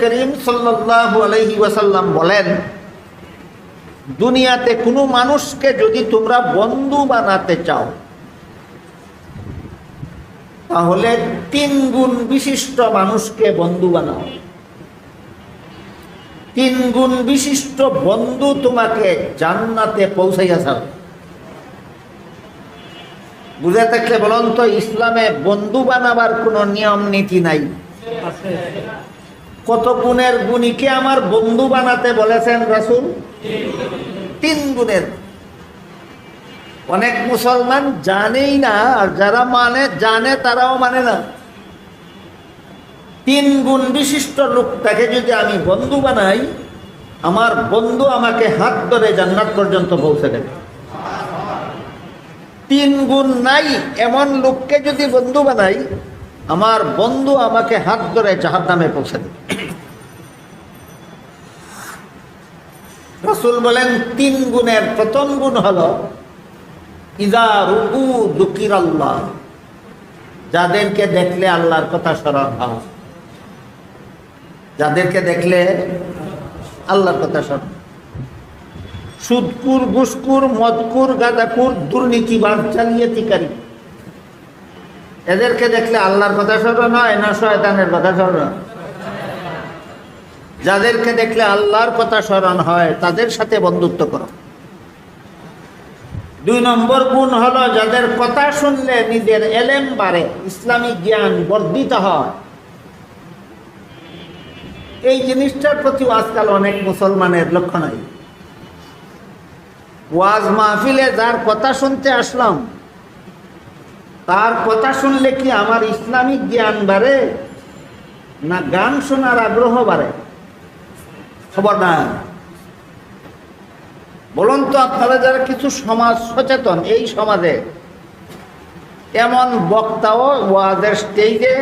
করিম আলাইহি ওয়াসাল্লাম বলেন, দুনিয়াতে কোনো মানুষকে যদি তোমরা বন্ধু বানাতে চাও, তাহলে তিন গুণ বিশিষ্ট মানুষকে বন্ধু বানাও। তিন গুণ বিশিষ্ট বন্ধু তোমাকে জান্নাতে পৌঁছাইয়া যাবে বুঝে থাকলে বলুন তো, ইসলামে বন্ধু বানাবার কোনো নিয়ম নীতি নাই। কত গুণের গুণীকে আমার বন্ধু বানাতে বলেছেন রাসুল? তিন গুণের। অনেক মুসলমান জানেই না, আর যারা মানে জানে তারাও মানে না। তিন গুণ বিশিষ্ট লোকটাকে যদি আমি বন্ধু বানাই, আমার বন্ধু আমাকে হাত ধরে জান্নাত পর্যন্ত পৌঁছে দেবে। তিন গুণ নাই, এমন লোককে যদি বন্ধু বানাই আমার বন্ধু আমাকে হাত ধরে জাহার নামে পৌঁছে দেবে রসুল বলেন, তিন গুণের প্রথম গুণ হল ইদা রুকু দুকির আল্লাহ যাদেরকে দেখলে আল্লাহর কথা স্মরণ হয়। যাদেরকে দেখলে আল্লাহর কথা স্মরণ সুদকুর ঘুসকুর মদকুর, গাঁদাকুর দুর্নীতিবাদ জালিয়াতিকারী। এদেরকে দেখলে আল্লাহর কথা স্মরণ হয় না শয়তানের কথা স্মরণ যাদেরকে দেখলে আল্লাহর কথা স্মরণ হয়, তাদের সাথে বন্ধুত্ব করো। দুই নম্বর গুণ হলো যাদের কথা শুনলে নিজের এলেম বাড়ে ইসলামিক জ্ঞান বর্ধিত হয়। এই জিনিসটার প্রতি আজকাল অনেক মুসলমানের লক্ষ্য নাই ওয়াজ মাহফিলে যার কথা শুনতে আসলাম তার কথা শুনলে কি আমার ইসলামিক জ্ঞান বাড়ে? না গান শোনার আগ্রহ বাড়ে? খবর না বলুন তো আপনারা যারা কিছু সমাজ সচেতন, এই সমাজে এমন বক্তাও ওয়াজের স্টেজে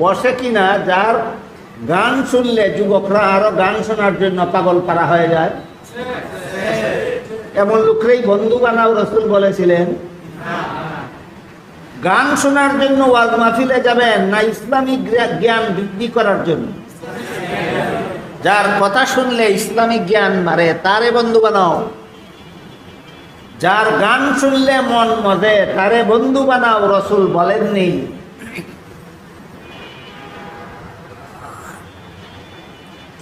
বসে কিনা, যার গান শুনলে যুবকরা আরও গান শোনার জন্য পাগল পারা হয়ে যায়? এমন লোকরেই বন্ধু বানাও রসুল বলেছিলেন। গান শোনার জন্য ওয়াজ মাহফিলে যাবেন না ইসলামিক জ্ঞান বৃদ্ধি করার জন্য? যার কথা শুনলে ইসলামিক জ্ঞান বাড়ে তারে বন্ধু বানাও যার গান শুনলে মন মজে, তারে বন্ধু বানাও রসুল বলেননি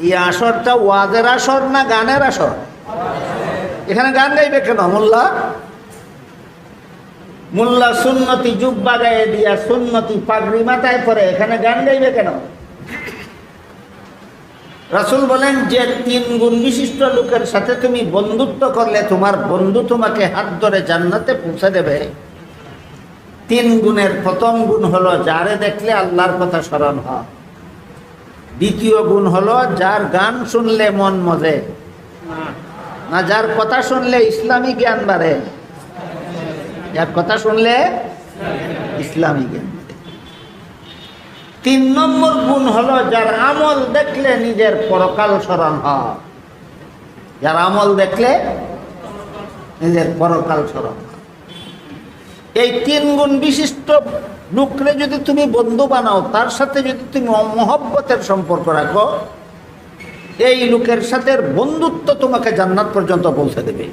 এই আসরটা ওয়াজের আসর না গানের আসর? এখানে গান গাইবে কেন মোল্লা মোল্লা সুন্নতি জুব্বা গায়ে দিয়া সুন্নতি পাগড়ি মাথায় পরে এখানে গান গাইবে কেন? রাসুল বলেন, যে তিন গুণ বিশিষ্ট লোকের সাথে তুমি বন্ধুত্ব করলে তোমার বন্ধু তোমাকে হাত ধরে জান্নাতে পৌঁছে দেবে। তিন গুণের প্রথম গুণ হলো যারে দেখলে আল্লাহর কথা স্মরণ হয়। দ্বিতীয় গুণ হলো যার গান শুনলে মন মজে। না, যার কথা শুনলে ইসলামী জ্ঞান বাড়ে। যার কথা শুনলে ইসলামী জ্ঞান। তিন নম্বর গুণ হলো যার আমল দেখলে নিজের পরকাল স্মরণ হয়। যার আমল দেখলে নিজের পরকাল স্মরণ এই তিন গুণ বিশিষ্ট লোকরে যদি তুমি বন্ধু বানাও, তার সাথে যদি তুমি মহব্বতের সম্পর্ক রাখো, এই লোকের সাথে বন্ধুত্ব তোমাকে জান্নাত পর্যন্ত পৌঁছে দেবে।